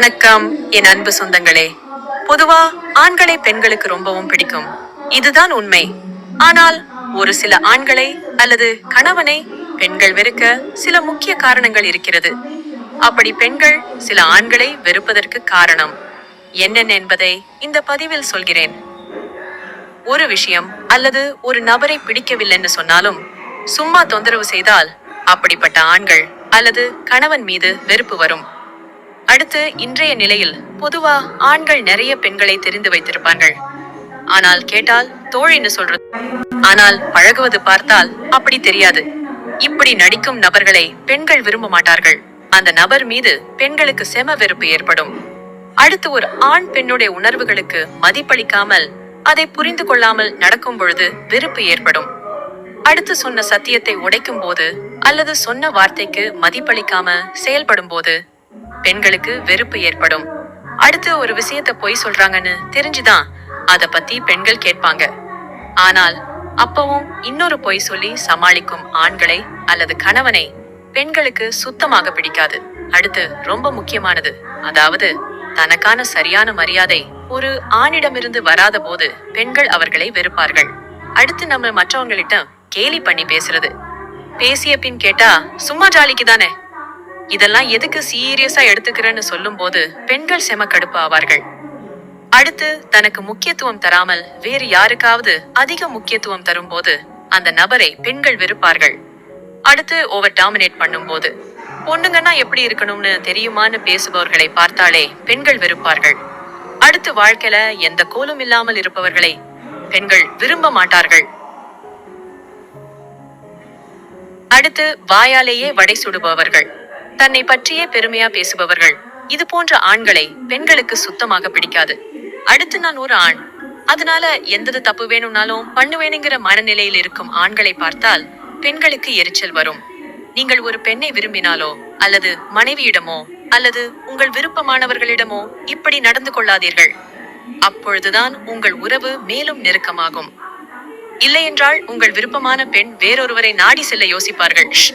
வணக்கம் என் அன்பு சொந்தங்களே. பொதுவா ஆண்களை பெண்களுக்கு ரொம்பவும் பிடிக்கும். இதுதான் உண்மை. ஆனால் ஒரு சில ஆண்களை அல்லது கணவனை பெண்கள் வெறுக்க சில முக்கிய காரணங்கள் இருக்கிறது. அப்படி பெண்கள் சில ஆண்களை வெறுப்பதற்கு காரணம். என்னென்ன என்பதை இந்த பதிவில் சொல்கிறேன். ஒரு விஷயம் அல்லது ஒரு நபரை பிடிக்கவில்லைன்னு சொன்னாலும் சும்மா தொந்தரவு செய்தால் அப்படிப்பட்ட ஆண்கள் அல்லது கணவன் மீது வெறுப்பு வரும். அடுத்து இன்றைய நிலையில் பொதுவா ஆண்கள் நிறைய பெண்களை தெரிந்து வைத்திருப்பார்கள். ஆனால் கேட்டால் தோழின்னு சொல்றது? ஆனால் பழகுவது பார்த்தால் அப்படி தெரியாது. இப்படி நடிக்கும் நபர்களை பெண்கள் விரும்ப மாட்டார்கள். அந்த நபர் மீது பெண்களுக்கு செம வெறுப்பு ஏற்படும். அடுத்து ஒரு ஆண் பெண்ணுடைய உணர்வுகளுக்கு மதிப்பளிக்காமல் அதை புரிந்து கொள்ளாமல் நடக்கும் பொழுது வெறுப்பு ஏற்படும். அடுத்து சொன்ன சத்தியத்தை உடைக்கும் போது அல்லது சொன்ன வார்த்தைக்கு மதிப்பளிக்காம செயல்படும் போது பெண்களுக்கு வெறுப்பு ஏற்படும். அடுத்து ஒரு விஷயத்த பொய் சொல்றாங்கன்னு தெரிஞ்சுதான் அத பத்தி பெண்கள் கேட்பாங்க. ஆனால் அப்பவும் இன்னொரு பொய் சொல்லி சமாளிக்கும் ஆண்களை அல்லது கணவனை பெண்களுக்கு சுத்தமாக பிடிக்காது. அடுத்து ரொம்ப முக்கியமானது அதாவது தனக்கான சரியான மரியாதை ஒரு ஆணிடமிருந்து வராத போது பெண்கள் அவர்களை வெறுப்பார்கள். அடுத்து நம்ம மற்றவங்களிட்ட கேலி பண்ணி பேசுறது. பேசிய பின் கேட்டா சும்மா ஜாலிக்கு தானே இதெல்லாம் எதுக்கு சீரியஸா எடுத்துக்கிறேன்னு சொல்லும்போது பெண்கள் செம கடுப்பு ஆவார்கள். அடுத்து தனக்கு முக்கியத்துவம் தராமல் வேறு யாருக்காவது அதிக முக்கியத்துவம் தரும்போது அந்த நபரை பெண்கள் வெறுப்பார்கள். அடுத்து ஓவர் டாமினேட் பண்ணும்போது பொண்ணுங்கன்னா எப்படி இருக்கணும்னு தெரியுமான்னு பேசுபவர்களை பார்த்தாலே பெண்கள் வெறுப்பார்கள். அடுத்து வாழ்க்கையில எந்த கோலும் இல்லாமல் இருப்பவர்களை பெண்கள் விரும்ப மாட்டார்கள். அடுத்து வாயாலேயே வடை சுடுபவர்கள். தன்னை பற்றியே பெருமையா பேசுபவர்கள். இது போன்ற ஆண்களை பெண்களுக்கு சுத்தமாக பிடிக்காது. அடுத்து நான் ஒரு ஆண். அதனால எந்தது தப்பு வேணும்னாலும் பண்ணுவேனுங்கிற மனநிலையில் இருக்கும் ஆண்களை பார்த்தால் பெண்களுக்கு எரிச்சல் வரும். நீங்கள் ஒரு பெண்ணை விரும்பினாலோ அல்லது மனைவியிடமோ அல்லது உங்கள் விருப்பமானவர்களிடமோ இப்படி நடந்து கொள்ளாதீர்கள். அப்பொழுதுதான் உங்கள் உறவு மேலும் நெருக்கமாகும். இல்லையென்றால் உங்கள் விருப்பமான பெண் வேறொருவரை நாடி செல்ல யோசிப்பார்கள். ஷ்.